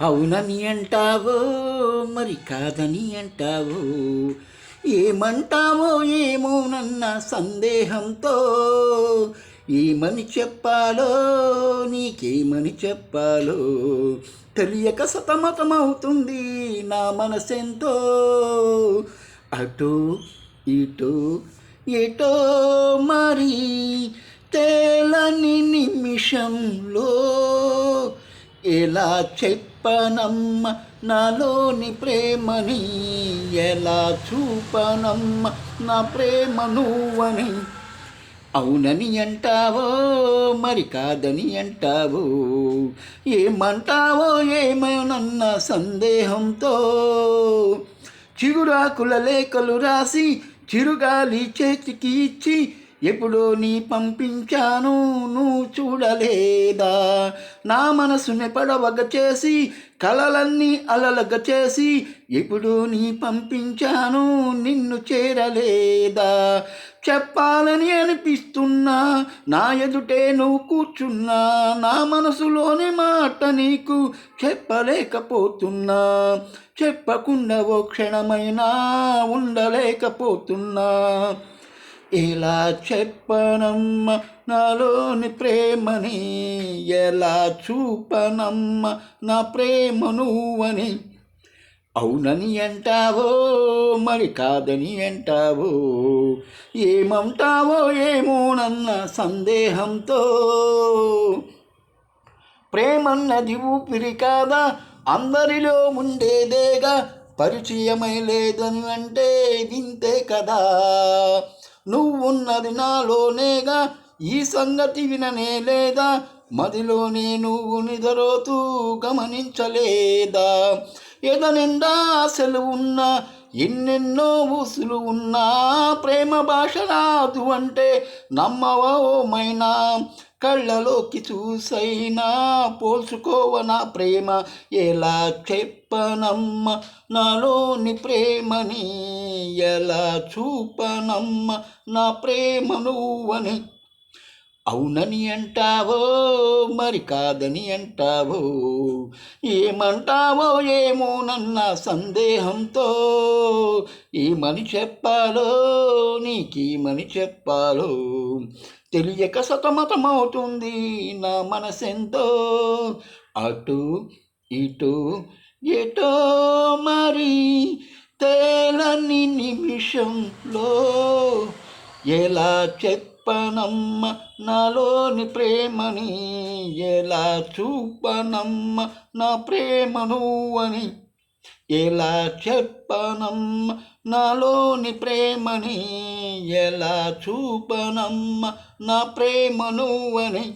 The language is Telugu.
అవునని అంటావో మరి కాదని అంటావో? ఏమంటావో ఏమోనన్న సందేహంతో. ఏమని చెప్పాలో నీకేమని చెప్పాలో? తెలియక సతమతమవుతుంది నా మనసెంతో. అటు ఇటు ఎటో మరి తేలని నిమిషంలో ఎలా చెప్పనమ్మ? నాలోని ప్రేమని ఎలా చూపనమ్మ? నా ప్రేమ నువ్వని. అవునని అంటావో? మరి కాదని అంటావో? ఏమంటావో? ఏమోనన్న సందేహంతో చిగురాకుల లేఖలు రాసి చిరుగాలి చేతికి ఇచ్చి ఎప్పుడో నీ పంపించాను నువ్వు చూడలేదా? నా మనసుని పడవగ చేసి కలలన్నీ అలలగ చేసి ఎప్పుడు నీ పంపించాను నిన్ను చేరలేదా? చెప్పాలని అనిపిస్తున్నా నా ఎదుటే నువ్వు కూర్చున్నా నా మనసులోని మాట నీకు చెప్పలేకపోతున్నా. చెప్పకుండా ఓ క్షణమైనా ఉండలేకపోతున్నా. ఎలా చెప్పనమ్మ? నాలోని ప్రేమని ఎలా చూపనమ్మ? నా ప్రేమ నువ్వని. అవునని అంటావో? మరి కాదని అంటావో? ఏమంటావో ఏమోనన్న సందేహంతో? ప్రేమన్నది ఊపిరి కాదా? అందరిలో ఉండేదేగా? పరిచయమై లేదని అంటే వింతే కదా? నువ్వున్నది నాలోనేగా ఈ సంగతి విననే లేదా? మదిలోనే నువ్వు నిదరోతూ గమనించలేదా? ఎదనిండా ఆశలు ఉన్నా ఎన్నెన్నో ఊసులు ఉన్నా ప్రేమ భాష రాదు అంటే నమ్మవోమైనా? కళ్ళలోకి చూసైనా పోల్చుకోవ నా ప్రేమ. ఎలా చెప్పనమ్మ? నాలోని ప్రేమని ఎలా చూపనమ్మ? నా ప్రేమ నువ్వని. అవునని అంటావో? మరి కాదని అంటావో? ఏమంటావో ఏమో నన్న సందేహంతో. ఏమని చెప్పాలో? నీకేమని చెప్పాలో? తెలియక సతమతమవుతుంది. నా మనసెంతో అటు ఇటు ఎటో మరి తేలని నిమిషంలో ఎలా చెప్పనమ్మ నాలోని ప్రేమని ఎలా చూపనమ్మ నా ప్రేమను అని ఎలా చెప్పనం నాలోని ప్రేమని ఎలా చూపనమ్మ? నా ప్రేమను అని